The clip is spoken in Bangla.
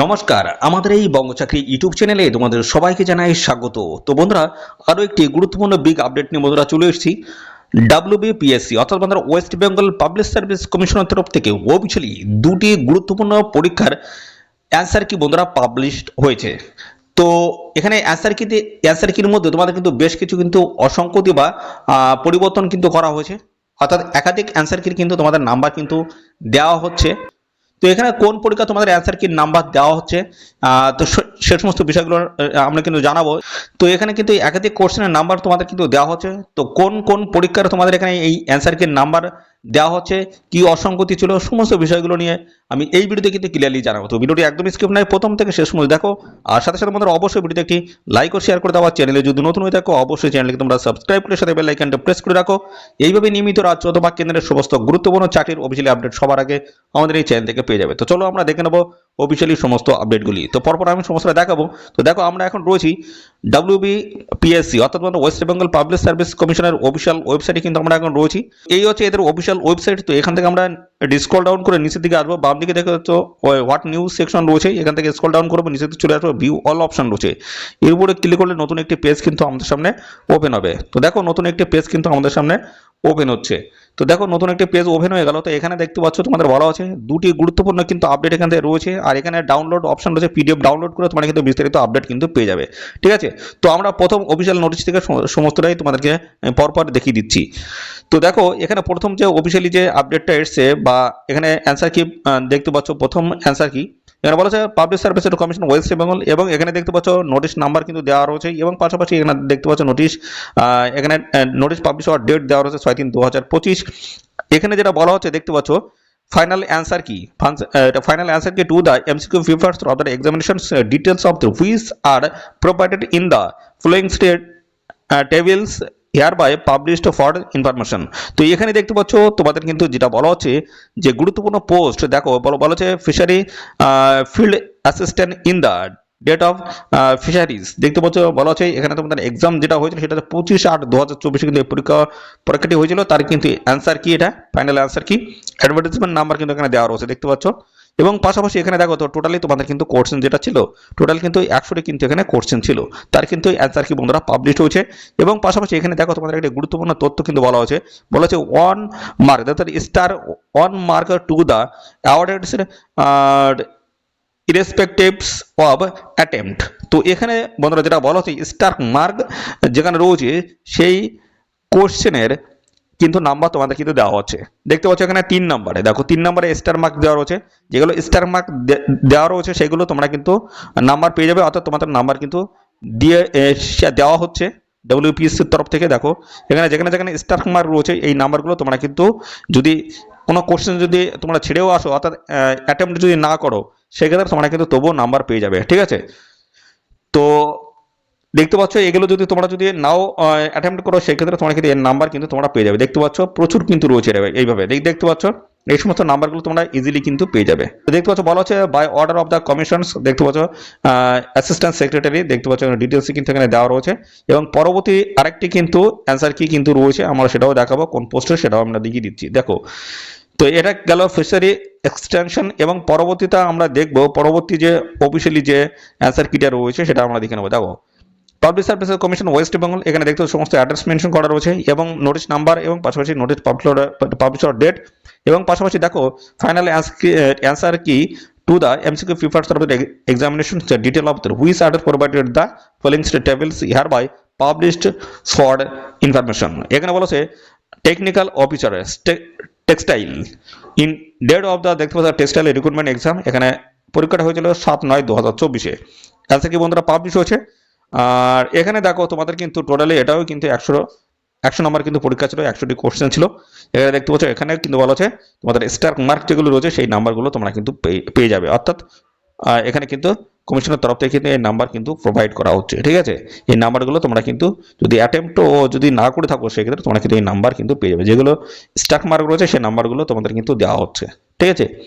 নমস্কার, আমাদের এই বঙ্গচাকরি ইউটিউব চ্যানেলে তোমাদের সবাইকে জানাই স্বাগত। তো বন্ধুরা, আরও একটি গুরুত্বপূর্ণ বিগ আপডেট নিয়ে বন্ধুরা চলে এসেছি। ডাব্লিউবিপিএসসি অর্থাৎ বন্ধুরা ওয়েস্ট বেঙ্গল পাবলিক সার্ভিস কমিশনের তরফ থেকে অফিসিয়ালি দুটি গুরুত্বপূর্ণ পরীক্ষার অ্যান্সার কি বন্ধুরা পাবলিশড হয়েছে। তো এখানে অ্যান্সার কিতে অ্যান্সার কির মধ্যে তোমাদের কিন্তু বেশ কিছু কিন্তু অসংকতি বা পরিবর্তন কিন্তু করা হয়েছে। অর্থাৎ একাধিক অ্যান্সার কির কিন্তু তোমাদের নাম্বার কিন্তু দেওয়া হচ্ছে। তো এখানে কোন পরীক্ষা তোমাদের অ্যান্সার কি নাম্বার দেওয়া হচ্ছে? তো সে- সমস্ত বিষয়গুলো আমরা কিন্তু জানাব। তো এখানে কিন্তু একাধিক কোশ্চেনের নাম্বার তোমাদের কিন্তু দেওয়া হচ্ছে। তো কোন কোন পরীক্ষার তোমাদের এখানে এই অ্যান্সার কি নাম্বার দেওয়া হচ্ছে কি অসঙ্গতি ছিল, সমস্ত বিষয়গুলো নিয়ে আমি এই ভিডিওতে কিন্তু ক্লিয়ারলি জানাব। তো ভিডিওটি একদমই স্কিপ নয় প্রথম থেকে শেষ পর্যন্ত দেখো। আর সাথে সাথে আমাদের অবশ্যই ভিডিওতে একটি লাইক ও শেয়ার করে দেওয়া চ্যানেলে যদি নতুন হয়ে থাকো, অবশ্যই চ্যানেলকে তোমরা সাবস্ক্রাইব করে সাথে বেল আইকনটা প্রেস করে রাখো। এইভাবে নিয়মিত রাজ্য অথবা কেন্দ্রের সমস্ত গুরুত্বপূর্ণ চাকরির অফিসিয়ালি আপডেট সবার আগে আমাদের এই চ্যানেল থেকে পেয়ে যাবে। তো চলো আমরা দেখে নেব অফিসিয়ালি সমস্ত আপডেটগুলি তো পরপর আমি সমস্তটা দেখাবো। তো দেখো, আমরা এখন রয়েছি ডাব্লিউবিপিএসসি অর্থাৎ মানে ওয়েস্ট বেঙ্গল পাবলিক সার্ভিস কমিশনের অফিসিয়াল ওয়েবসাইটে কিন্তু আমরা এখন রয়েছি। এই হচ্ছে এদের অফিসিয়াল ওয়েবসাইট তো এখান থেকে আমরা স্ক্রল ডাউন করে নিচের দিকে আসব। বাম দিকে দেখে হচ্ছে হোয়াট নিউজ সেকশন রয়েছে, এখান থেকে স্ক্রল ডাউন করব, নিচের দিকে চলে আসব ভিউ অল অপশন রয়েছে। এর উপরে ক্লিক করলে নতুন একটি পেজ কিন্তু আমাদের সামনে ওপেন হবে। তো দেখো, নতুন একটি পেজ কিন্তু আমাদের সামনে ওপেন হচ্ছে। তো দেখো, নতুন একটি পেজ ওভেন হয়ে গেল। তো এখানে দেখতে পাচ্ছ, তোমাদের বলা আছে, দুটি গুরুত্বপূর্ণ কিন্তু আপডেট এখান থেকে রয়েছে। আর এখানে ডাউনলোড অপশন রয়েছে পিডিএফ ডাউনলোড করে তোমরা কিন্তু বিস্তারিত আপডেট কিন্তু পেয়ে যাবে। ঠিক আছে? তো আমরা প্রথম অফিসিয়াল নোটিশ থেকে সমস্তটাই তোমাদেরকে পরপর দেখিয়ে দিচ্ছি। তো দেখো, এখানে প্রথম যে অফিসিয়ালি যে আপডেটটা এসছে বা এখানে অ্যান্সার কি দেখতে পাচ্ছ, প্রথম অ্যান্সার কি? এখানে বলা আছে পাবলিক সার্ভিসের কমিশন ওয়েস্ট বেঙ্গল এবং এখানে দেখতে পাচ্ছ নোটিশ নাম্বার কিন্তু দেওয়া রয়েছে এবং পাশাপাশি এখানে দেখতে পাচ্ছ নোটিশ এখানে নোটিশ পাবলিশ হওয়ার ডেট দেওয়া রয়েছে ছয় তিন দু হাজার পঁচিশ। এখানে যেটা বলা হচ্ছে দেখতে পাচ্ছ final answer key? Final answer key? To the MCQ papers of the examination details of the which are provided in the following state tables hereby published for information তো এখানে দেখতে পাচ্ছ, তোমাদের কিন্তু যেটা বলা হচ্ছে যে গুরুত্বপূর্ণ পোস্ট দেখো, বলা হচ্ছে fishery field assistant in the date of fisheries দেখতে পাচ্ছ, বলা হচ্ছে এখানে তোমাদের এক্সাম যেটা হয়েছিল সেটা পঁচিশ আট দু হাজার চব্বিশে কিন্তু পরীক্ষা, পরীক্ষাটি হয়েছিল। তার কিন্তু অ্যান্সার কি এটা? ফাইনাল অ্যান্সার কি? অ্যাডভার্টাইজমেন্ট নাম্বার কিন্তু এখানে দেওয়া রয়েছে। দেখতে পাচ্ছ এবং পাশাপাশি এখানে দেখো তো টোটালি তোমাদের কিন্তু কোশ্চেন যেটা ছিল টোটাল কিন্তু একশোটি কিন্তু এখানে কোশ্চেন ছিল। তার কিন্তু অ্যান্সার কি বন্ধুরা পাবলিশ হয়েছে এবং পাশাপাশি এখানে দেখো তোমাদের একটা গুরুত্বপূর্ণ তথ্য কিন্তু বলা হয়েছে। বলা হচ্ছে ওয়ান মার্ক অর্থাৎ star one mark to the awardeds irrespectives of attempt তো এখানে বন্ধুরা যেটা বলা হচ্ছে স্টার মার্ক যেখানে রয়েছে, সেই কোশ্চেনের কিন্তু নাম্বার তোমাদের কিন্তু দেওয়া হচ্ছে দেখতে পাচ্ছ এখানে তিন নম্বরে দেখো, তিন নম্বরে স্টার মার্ক দেওয়া রয়েছে। যেগুলো স্টার মার্ক দেওয়া রয়েছে, সেগুলো তোমরা কিন্তু নাম্বার পেয়ে যাবে। অর্থাৎ তোমাদের নাম্বার কিন্তু দিয়ে দেওয়া হচ্ছে ডব্লিউপিএসসির তরফ থেকে। দেখো, এখানে যেখানে যেখানে স্টার মার্ক রয়েছে, এই নাম্বারগুলো তোমরা কিন্তু যদি কোনো কোশ্চেন যদি তোমরা ছেড়েও আসো, অর্থাৎ অ্যাটেম্প্ট যদি না করো, সেক্ষেত্রে তোমরা কিন্তু তবুও নাম্বার পেয়ে যাবে। ঠিক আছে? তো দেখতে পাচ্ছ, এগুলো যদি তোমরা যদি নাও অ্যাটেম্প্ট করো, সেক্ষেত্রে তোমার কিন্তু এর নাম্বার কিন্তু তোমরা পেয়ে যাবে। দেখতে পাচ্ছ, প্রচুর কিন্তু রয়েছে এইভাবে। দেখ- দেখতে পাচ্ছ, এই সমস্ত নাম্বারগুলো তোমরা ইজিলি কিন্তু পেয়ে যাবে। তো দেখতে পাচ্ছ, বলা হচ্ছে by order of the commissions দেখতে পাচ্ছ অ্যাসিস্ট্যান্ট সেক্রেটারি দেখতে পাচ্ছ ডিটেলস কিন্তু এখানে দেওয়া রয়েছে। এবং পরবর্তী আরেকটি কিন্তু অ্যান্সার কি কিন্তু রয়েছে, আমরা সেটাও দেখাবো, কোন পোস্টে সেটাও আমরা দেখিয়ে দিচ্ছি। দেখো, তো এটা গেল ফিশারি এক্সটেনশন এবং পরবর্তীতে আমরা দেখব, পরবর্তী যে অফিসিয়ালি যে অ্যান্সার কিটা রয়েছে, সেটা আমরা দেখে নেব। দেখো public services commission West Bengal এখানে দেখতে সমস্ত অ্যাড্রেস মেনশন করা রয়েছে এবং নোটিশ নাম্বার এবং পাশাপাশি নোটিশ পাবলিশ ডেট এবং পাশাপাশি দেখো final answer key to the MCQ papers of the examination detail of the which order provided the following tables hereby published for information এখানে বলেছে technical officer textile in date of the দেখতে পাচ্ছ টেক্সটাইল রিক্রুটমেন্ট এক্সাম এখানে পরীক্ষাটা হয়েছিল সাত নয় দু হাজার চব্বিশে অ্যান্সার কি বন্ধুরা পাবলিশ হয়েছে? আর এখানে দেখো তোমাদের কিন্তু টোটালি এটাও কিন্তু একশো একশো নম্বর কিন্তু পরীক্ষা ছিল, একশোটি কোশ্চেন ছিল। এখানে দেখতে পাচ্ছ, এখানে কিন্তু বলা আছে, তোমাদের স্টার মার্ক যেগুলো রয়েছে, সেই নাম্বারগুলো তোমরা কিন্তু পেয়ে- যাবে। অর্থাৎ এখানে কিন্তু কমিশনের তরফ থেকে কিন্তু এই নাম্বার কিন্তু প্রোভাইড করা হচ্ছে, ঠিক আছে? এই নাম্বারগুলো তোমরা কিন্তু যদি অ্যাটেম্পটও যদি না করে থাকো, সেক্ষেত্রে তোমরা কিন্তু এই নাম্বার কিন্তু পেয়ে যাবে। যেগুলো স্টাক মার্ক রয়েছে, সেই নাম্বারগুলো তোমাদের কিন্তু দেওয়া হচ্ছে, ঠিক আছে?